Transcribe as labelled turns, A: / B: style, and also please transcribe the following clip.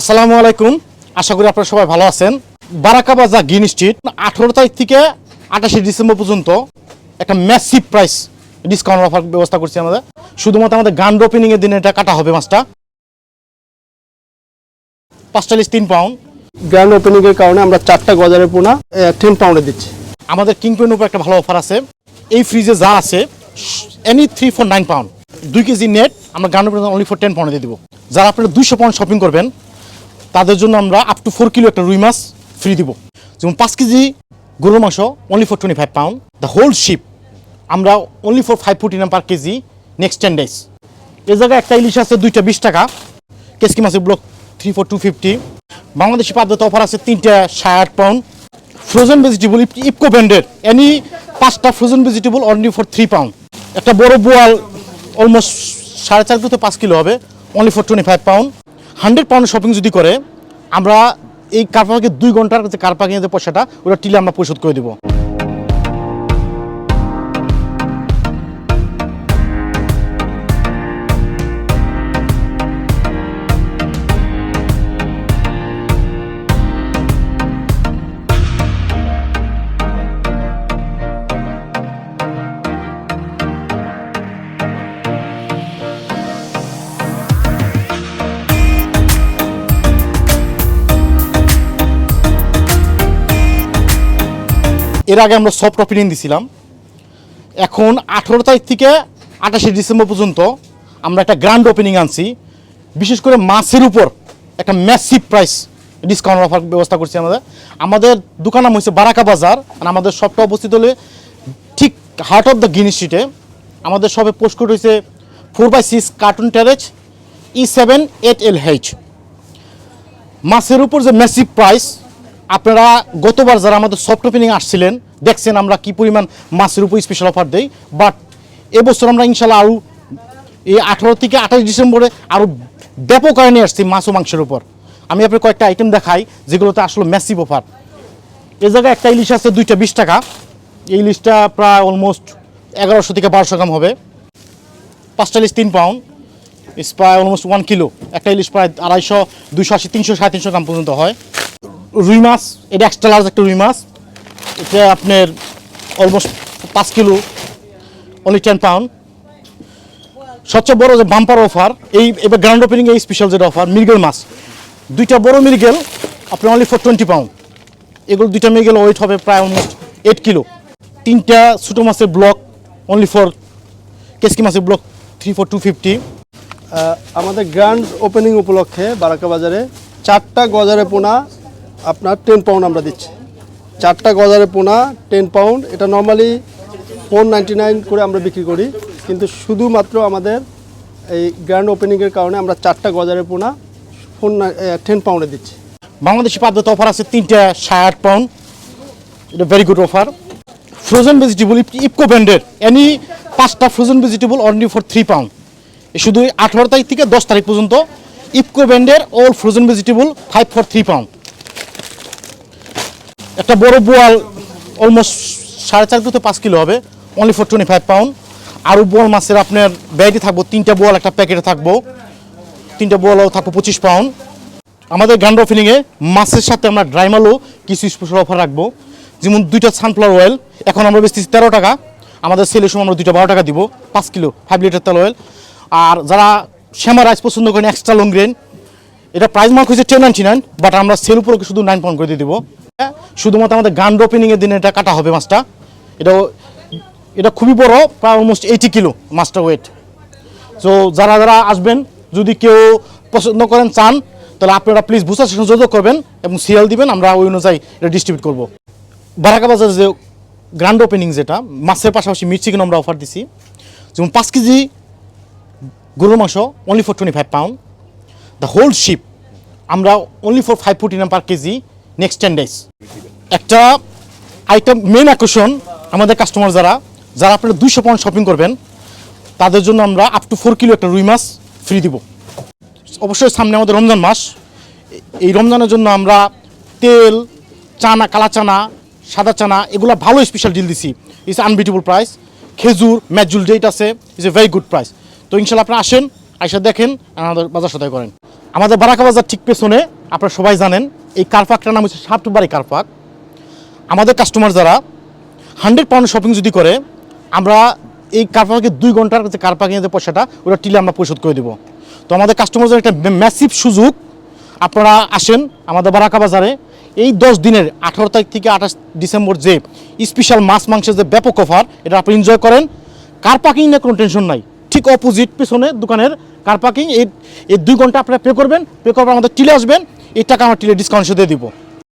A: আসসালামু আলাইকুম। আশা করি আপনারা সবাই ভালো আছেন। বারাকা বাজার গ্রিন স্ট্রিট আঠারো তারিখ থেকে আঠাশে ডিসেম্বর পর্যন্ত একটা ম্যাসিভ প্রাইস ডিসকাউন্ট অফার ব্যবস্থা করছি আমাদের। শুধুমাত্র আমাদের গান ওপেনিং এর দিনে এটা কাটা হবে মাছটা। পাঁচচল্লিশ তিন পাউন্ড
B: গ্র্যান্ড ওপেনিং এর কারণে আমরা চারটা গজারের পোনা টেন পাউন্ডে দিচ্ছি।
A: আমাদের কিংপেন উপর একটা ভালো অফার আছে। এই ফ্রিজে যা আছে any three four nine pound দুই কেজি নেট আমরা grand opening only for ten পাউন্ডে দিয়ে দেবো। যারা আপনারা দুইশো পাউন্ড শপিং করবেন তাদের জন্য আমরা আপ টু ফোর কিলো একটা রুই মাছ ফ্রি দিব। যেমন পাঁচ কেজি গরুর মাংস only for twenty five pound the whole sheep আমরা অনলি ফর ফাইভ ফোর্টি নাম per kg next ten days এ জায়গায় একটা ইলিশ আছে দুইটা বিশ টাকা। কেসকি মাছের block three four two fifty Bangladeshi পাদ্যতা offer আছে তিনটা ষাট পাউন্ড ফ্রোজেন ভেজিটেবল ইপকো ব্র্যান্ডের এনি পাঁচটা frozen vegetable only for three pound একটা বড় বোয়াল অলমোস্ট সাড়ে চার কিলো পাঁচ কিলো হবে only for twenty five pound hundred pound shopping যদি করে, আমরা এই কার পার্কে দুই ঘণ্টার কাছে কার পয়সাটা, ওটা টিলে আমরা পরিশোধ করে দেবো। এর আগে আমরা সফট অপিনিয়ন দিছিলাম। এখন আঠেরো তারিখ থেকে আঠাশে ডিসেম্বর পর্যন্ত আমরা একটা গ্র্যান্ড ওপেনিং আনছি। বিশেষ করে মাছের উপর একটা ম্যাসিভ প্রাইস ডিসকাউন্ট অফার ব্যবস্থা করছি আমাদের। আমাদের দোকান নাম হচ্ছে বারাকা বাজার, আর আমাদের শপটা অবস্থিত হলে ঠিক হার্ট অফ দ্য গ্রিন স্ট্রিটে আমাদের সবে পোস্ট কোড হয়েছে four by six carton ট্যারেজ E seven eight L H মাছের উপর যে ম্যাসিভ প্রাইস আপনারা গতবার যারা আমাদের সফট ওপেনিং আসছিলেন, দেখছেন আমরা কি পরিমাণ মাছের উপর স্পেশাল অফার দেই বাট এবছর আমরা ইনশাল্লাহ আরও এই আঠারো থেকে আঠাশ ডিসেম্বরে আরও ব্যাপক আয় নিয়ে আসছি মাছ ও মাংসের উপর। আমি আপনার কয়েকটা আইটেম দেখাই, যেগুলোতে আসলে ম্যাসিভ অফার এ জায়গায় একটা ইলিশ আছে দুইটা বিশ টাকা। এই ইলিশটা প্রায় অলমোস্ট এগারোশো থেকে বারোশো গ্রাম হবে। পাঁচটা ইলিশ তিন পাউন্ড ইস প্রায় অলমোস্ট ওয়ান কিলো একটা ইলিশ প্রায় আড়াইশো, দুইশো আশি, তিনশো, সাড়ে তিনশো গ্রাম পর্যন্ত হয়। রুই মাছ, এটা এক্সট্রা লার্জ একটা রুই মাছ। এটা আপনার অলমোস্ট পাঁচ কিলো অনলি টেন পাউন্ড সবচেয়ে বড় যে বাম্পার অফার এই এবার গ্রাউন্ড ওপেনিং এই স্পেশাল যেটা অফার মিরগেল মাছ। দুইটা বড় মিরগেল আপনার অনলি ফর টোয়েন্টি পাউন্ড এগুলো দুইটা মিরগেল ওয়েট হবে প্রায় অলমোস্ট এইট কিলো। তিনটা ছোটো মাছের ব্লক অনলি ফর কেসকি মাছের block three four two fifty
B: আমাদের গ্র্যান্ড ওপেনিং উপলক্ষে বারাকা বাজারে চারটা গজারে পোনা আপনার টেন পাউন্ড আমরা দিচ্ছি। চারটা গজারের পোনা টেন পাউন্ড এটা নর্মালি ফোর নাইন করে আমরা বিক্রি করি। কিন্তু শুধুমাত্র আমাদের এই গ্র্যান্ড ওপেনিংয়ের কারণে আমরা চারটা গজারের পোনা ফোর টেন পাউন্ডে দিচ্ছি।
A: বাংলাদেশি পাদ্যতা অফার আছে তিনটা ষাট পাউন্ড এটা very good offer frozen vegetable Ipco ব্র্যান্ডের এনি পাঁচটা frozen vegetable only for three pound শুধু আঠারো তারিখ থেকে দশ তারিখ পর্যন্ত ইপকো ব্র্যান্ডের all frozen vegetable five for three pound একটা বড় বোয়াল অলমোস্ট সাড়ে চার কিলো থেকে পাঁচ কিলো হবে only for twenty five pound আরও বোয়াল মাছের আপনার ব্যাগটি থাকব, তিনটা বোয়াল, একটা প্যাকেটে থাকব, তিনটা বোয়ালও থাকব পঁচিশ পাউন্ড আমাদের গান্ড ওপেনিংয়ে মাছের সাথে আমরা ড্রাইমালও কিছু স্পেশাল অফার রাখব, যেমন দুইটা সানফ্লাওয়ার অয়েল এখন আমরা বেশি তেরো টাকা, আমাদের সেলের সময় আমরা দুইটা বারো টাকা দিব, পাঁচ কিলো ফাইভ লিটার তেল অয়েল আর যারা শ্যামা রাইস পছন্দ করেন এক্সট্রা লং গ্রেন এটা প্রাইস মার্ক হচ্ছে টেন নাইনটি নাইন বাট আমরা সেল উপরে শুধু নাইন পাউন্ড করে দিয়ে দেবো। শুধুমাত্র আমাদের গান্ড ওপেনিংয়ের দিনে এটা কাটা হবে মাছটা। এটা এটা খুবই বড়, প্রায় অলমোস্ট এইটি কিলো মাছটা ওয়েট সো যারা যারা আসবেন, যদি কেউ পছন্দ করেন, চান, তাহলে আপনারা প্লিজ বুসার সেশন যোগাযোগ করবেন এবং সিরিয়াল দিবেন, আমরা ওই অনুযায়ী এটা ডিস্ট্রিবিউট করব। বারাকা বাজার যে গ্র্যান্ড ওপেনিং যেটা, মাছের পাশাপাশি মিট চিকেন আমরা অফার দিছি। যেমন পাঁচ কেজি গরুর মাংস only for twenty five pound the whole sheep আমরা only for five forty per kg. Next ten days একটা আইটেম মেন আকর্ষণ আমাদের কাস্টমার যারা যারা আপনারা দুইশো পাউন্ড শপিং করবেন, তাদের জন্য আমরা আপ টু ফোর কিলো একটা রুই মাছ ফ্রি দিব। অবশ্যই সামনে আমাদের রমজান মাস। এই রমজানের জন্য আমরা তেল, চানা, কালা চানা, সাদা চানা, এগুলো ভালো স্পেশাল ডিল দিছি। ইটস আনবিটেবল প্রাইস খেজুর ম্যাজুল ডেট আছে it's a very good price তো ইনশাল্লাহ আপনারা আসেন, আইসা দেখেন, আমাদের বাজার সদায় করেন। আমাদের বারাকা বাজার ঠিক পেছনে আপনারা সবাই জানেন, এই কারপাকটার নাম হচ্ছে সাতবাড়ি কারপাক আমাদের কাস্টমার যারা হান্ড্রেড পাউন্ড শপিং যদি করে, আমরা এই কারপাকে দুই ঘণ্টার যে কারপাকিংয়ের যে পয়সাটা, ওটা টিলে আমরা পরিশোধ করে দেবো। তো আমাদের কাস্টমারদের একটা ম্যাসিভ সুযোগ। আপনারা আসেন আমাদের বারাকা বাজারে। এই দশ দিনের, আঠারো তারিখ থেকে আঠাশ ডিসেম্বর যে স্পেশাল মাছ মাংসের যে ব্যাপক অফার এটা আপনি এনজয় করেন। কার পার্কিং নিয়ে কোনো টেনশন নাই। ঠিক অপোজিট পেছনে দোকানের কার পার্কিং এই এই দুই ঘণ্টা আপনারা পে করবেন। পে করবেন আমাদের টিলে আসবেন। এই টাকা আমার টিলে ডিসকাউন্ট সুদে দিব।